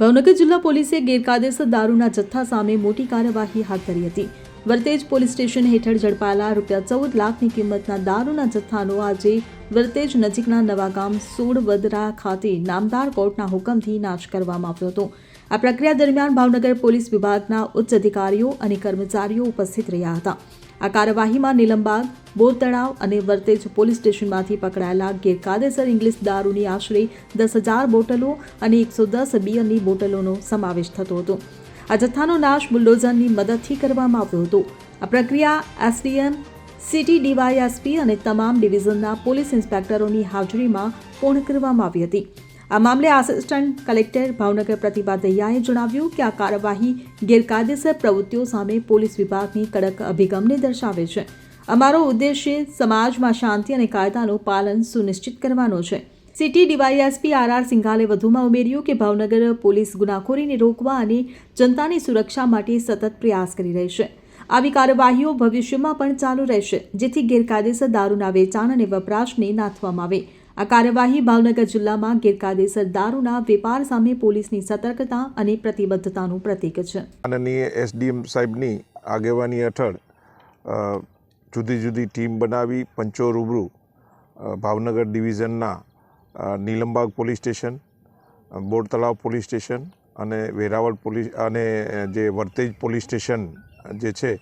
ભાવનગર જિલ્લા પોલીસે ગેરકાયદેસર દારૂના જથ્થા સામે મોટી કાર્યવાહી હાથ ધરી હતી. વર્તેજ પોલીસ સ્ટેશન હેઠળ ઝડપાયેલા રૂપિયા ચૌદ લાખની કિંમતના દારૂના જથ્થાનો આજે વરતેજ નજીકના નવાગામ સોળ વદરા ખાતે નામદાર કોર્ટના હુકમથી નાશ કરવામાં આવ્યો હતો. આ પ્રક્રિયા દરમિયાન ભાવનગર પોલીસ વિભાગના ઉચ્ચ અધિકારીઓ અને કર્મચારીઓ ઉપસ્થિત રહ્યા હતા. આ કાર્યવાહીમાં નિલંબાગ બોરતળાવ અને વર્તેજ પોલીસ સ્ટેશનમાંથી પકડાયેલા ગેરકાયદેસર ઇંગ્લિશ દારૂની આશરે દસ હજાર બોટલો અને એકસો દસ બિયરની બોટલોનો સમાવેશ થતો હતો. આ જથ્થાનો નાશ બુલડોઝરની મદદથી કરવામાં આવ્યો હતો. આ પ્રક્રિયા એસડીએમ સિટી ડીવાયએસપી અને તમામ ડિવિઝનના પોલીસ ઇન્સ્પેક્ટરોની હાજરીમાં પૂર્ણ કરવામાં આવી હતી. આ મામલે આસિસ્ટન્ટ કલેક્ટર ભાવનગર પ્રતિભા દહિયાએ જણાવ્યું કે આ કાર્યવાહી ગેરકાયદેસર પ્રવૃત્તિઓ સામે પોલીસ વિભાગની કડક અભિગમને દર્શાવે છે. અમારો ઉદ્દેશ્ય સમાજમાં શાંતિ અને કાયદાનું પાલન સુનિશ્ચિત કરવાનો છે. સિટી ડીવાયએસપી આર આર સિંઘાલે વધુમાં ઉમેર્યું કે ભાવનગર પોલીસ ગુનાખોરીને રોકવા અને જનતાની સુરક્ષા માટે સતત પ્રયાસ કરી રહી છે. આવી કાર્યવાહીઓ ભવિષ્યમાં પણ ચાલુ રહેશે, જેથી ગેરકાયદેસર દારૂના વેચાણ અને વપરાશને નાથવામાં આવે. આ કાર્યવાહી ભાવનગર જિલ્લામાં ગેરકાયદેસર દારૂના વેપાર સામે પોલીસની સતર્કતા અને પ્રતિબદ્ધતાનું પ્રતીક છે. માનનીય એસડીએમ સાહેબની આગેવાની હેઠળ જુદી જુદી ટીમ બનાવી પંચો રૂબરૂ Bhavnagar ડિવિઝનના Nilambag police station Bortalav police station અને વેરાવળ પોલીસ, અને જે વર્તેજ પોલીસ સ્ટેશન જે છે,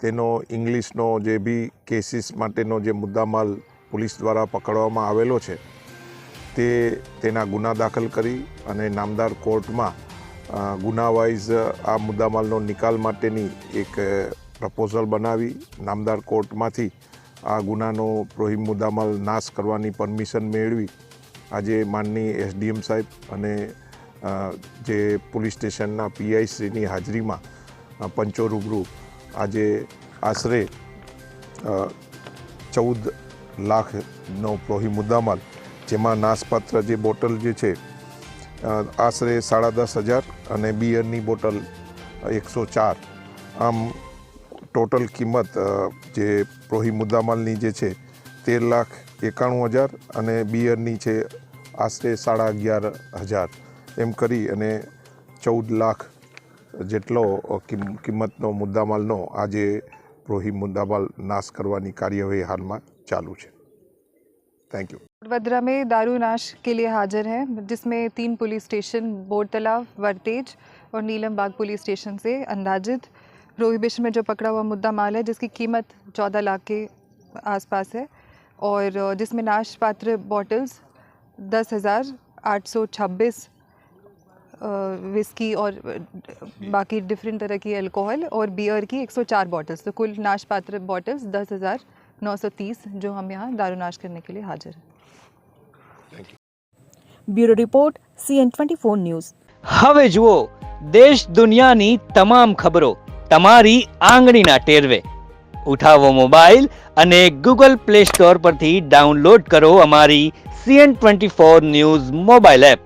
તેનો ઇંગ્લિશનો જે બી કેસીસ માટેનો જે મુદ્દામાલ પોલીસ દ્વારા પકડવામાં આવેલો છે, તે તેના ગુના દાખલ કરી અને નામદાર કોર્ટમાં ગુનાવાઇઝ આ મુદ્દામાલનો નિકાલ માટેની એક પ્રપોઝલ બનાવી, નામદાર કોર્ટમાંથી આ ગુનાનો પ્રોહિમ મુદ્દામાલ નાશ કરવાની પરમિશન મેળવી, આજે માનની એસડીએમ સાહેબ અને જે પોલીસ સ્ટેશનના પીઆઈશ્રીની હાજરીમાં પંચો રૂબરૂ આજે આશરે ચૌદ લાખનો પ્રોહી મુદ્દામાલ, જેમાં નાશપાત્ર જે બોટલ જે છે આશરે સાડા દસ હજાર અને બિયરની બોટલ એકસો ચાર. આમ ટોટલ કિંમત જે પ્રોહી મુદ્દામાલની જે છે, તેર લાખ એકાણું હજાર અને બિયરની છે આશરે સાડા અગિયાર હજાર. એમ કરી અને ચૌદ લાખ જેટલો કિંમતનો મુદ્દામાલનો આજે પ્રોહી મુદ્દામાલ નાશ કરવાની કાર્યવાહી હાલમાં ચાલુ છે થેન્ક યુ वडोदरा में दारू नाश के लिए हाजिर हैं जिसमें तीन पुलिस स्टेशन बोर तालाब वर्तेज और नीलम बाग पुलिस स्टेशन से अंदाजित प्रोहिबिशन में जो पकड़ा हुआ मुद्दा माल है जिसकी कीमत चौदह लाख के आसपास है और अ, जिसमें नाश पात्र बॉटल्स दस हज़ार आठ सौ छब्बीस विस्की और अ, बाकी डिफरेंट तरह की अल्कोहल और बियर की 104 बॉटल्स तो कुल नाश पात्र बॉटल्स दस हज़ार नौ सौ तीस जो हम यहाँ दारू नाश करने के लिए हाजिर हैं bureau report CN twenty four news હવે જુઓ દેશ દુનિયાની તમામ ખબરો તમારી આંગળીના ટેરવે ઉઠાવો મોબાઈલ અને ગૂગલ પ્લે સ્ટોર પરથી ડાઉનલોડ કરો અમારી CN twenty four news mobile app